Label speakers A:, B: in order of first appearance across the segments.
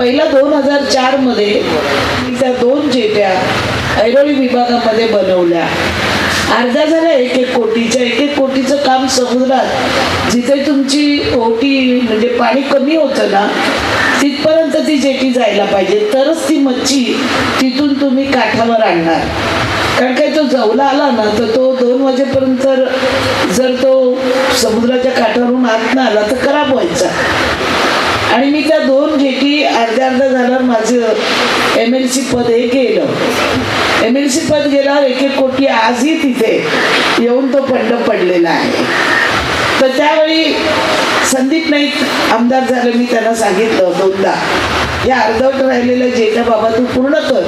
A: पहिला दोन हजार चारमध्ये मी त्या दोन जेट्या ऐरोली विभागामध्ये बनवल्या. अर्धा झाल्या एक एक कोटीच्या एक एक कोटीचं काम समुद्रात जिथे तुमची ओटी म्हणजे पाणी कमी होतं ना तिथपर्यंत ती जेटी जायला पाहिजे. तरच ती मच्छी तिथून तुम्ही काठावर आणणार. कारण काय तो जवला आला ना तर तो दोन वाजेपर्यंत जर तो समुद्राच्या काठावरून आत ना आला तर खराब व्हायचा. आणि मी त्या दोन जेटी झाल्यावर एम एल सी पद हे गेलं. एम एल सी पद गेल्यावर एक एक कोटी आजही तिथे येऊन तो पंड पडलेला आहे. तर त्यावेळी संदीप नाईक आमदार झालं मी त्यांना सांगितलं दोनदा. या अर्धवट राहिलेल्या जेट्या बाबा तू पूर्ण कर.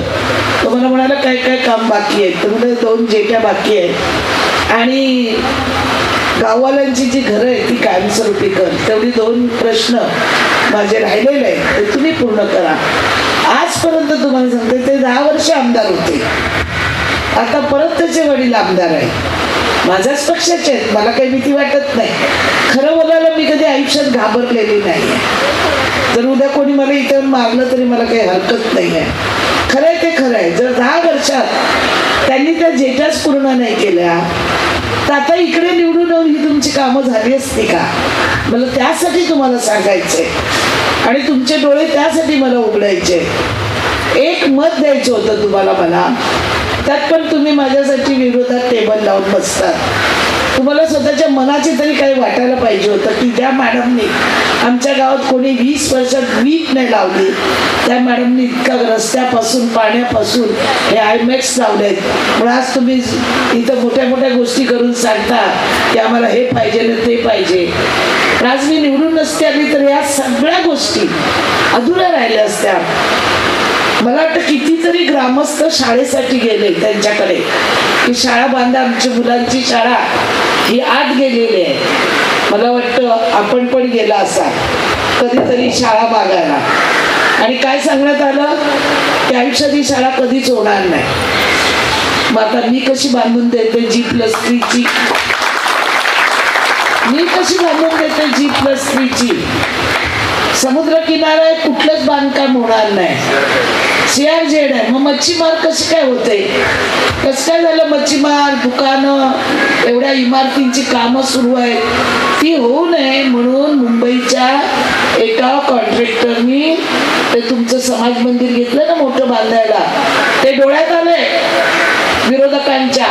A: तो मला म्हणाला काय काय काम बाकी आहे तर म्हणजे दोन जेट्या बाकी आहेत. आणि गाववाल्यांची जी घरं आहेत ती कायमस्वरूपी कर. तेवढी दोन प्रश्न माझे राहिलेले आहेत. ते तुम्ही पूर्ण करा. आजपर्यंत तुम्हाला सांगते ते दहा वर्ष आमदार होते. आता परत त्याचे वडील आमदार आहेत. माझ्याच पक्षाचे आहेत मला काही भीती वाटत नाही. खरं बोलायला मी कधी आयुष्यात घाबरलेली नाही. जर उद्या कोणी मला इथं मारलं तरी मला काही हरकत नाही आहे. खरं आहे ते खरं आहे. जर दहा वर्षात त्यांनी त्या जेटाच पूर्ण नाही केल्या तर आता इकडे निवडून येऊन ही तुमची कामं झाली असती का? मला त्यासाठी तुम्हाला सांगायचंय. आणि तुमचे डोळे त्यासाठी मला उघडायचे. एक मत द्यायचं होतं तुम्हाला मला. त्यात पण तुम्ही माझ्यासाठी विरोधात टेबल लावून बसतात तुम्हाला स्वतःच्या मनाचे तरी काही वाटायला पाहिजे होतं की त्या मॅडमनी आमच्या गावात कोणी वीस वर्षात वीट नाही लावली. त्या मॅडमनी इतका रस्त्यापासून पाण्यापासून हे आयमॅक्स लावलेत पण आज तुम्ही इथं मोठ्या मोठ्या गोष्टी करून सांगता की आम्हाला हे पाहिजे ना ते पाहिजे. पण आज मी निवडून नसते आली तर या सगळ्या गोष्टी अधुऱ्या राहिल्या असत्या. मला वाटतं कितीतरी ग्रामस्थ शाळेसाठी गेले त्यांच्याकडे. की शाळा बांधा आमच्या मुलांची शाळा ही आत गेलेली आहे. मला वाटतं आपण पण गेला असा कधीतरी शाळा बागायला. आणि काय सांगण्यात आलं? की आयुष्यात ही शाळा कधीच होणार नाही. मग आता मी कशी बांधून देते जी प्लस थ्रीची मी कशी बांधून देते जी प्लस थ्रीची समुद्र किनारा कुठलंच बांधकाम होणार नाही. सीआर जेड आहे. मग मच्छीमार कसं काय होते? कसं काय झालं मच्छीमार दुकानं एवढ्या इमारतींची कामं सुरू आहेत? ती होऊ नये म्हणून मुंबईच्या एका कॉन्ट्रॅक्टरनी ते तुमचं समाज मंदिर घेतलं ना मोठं बांधायला. ते डोळ्यात आलंय विरोधकांच्या.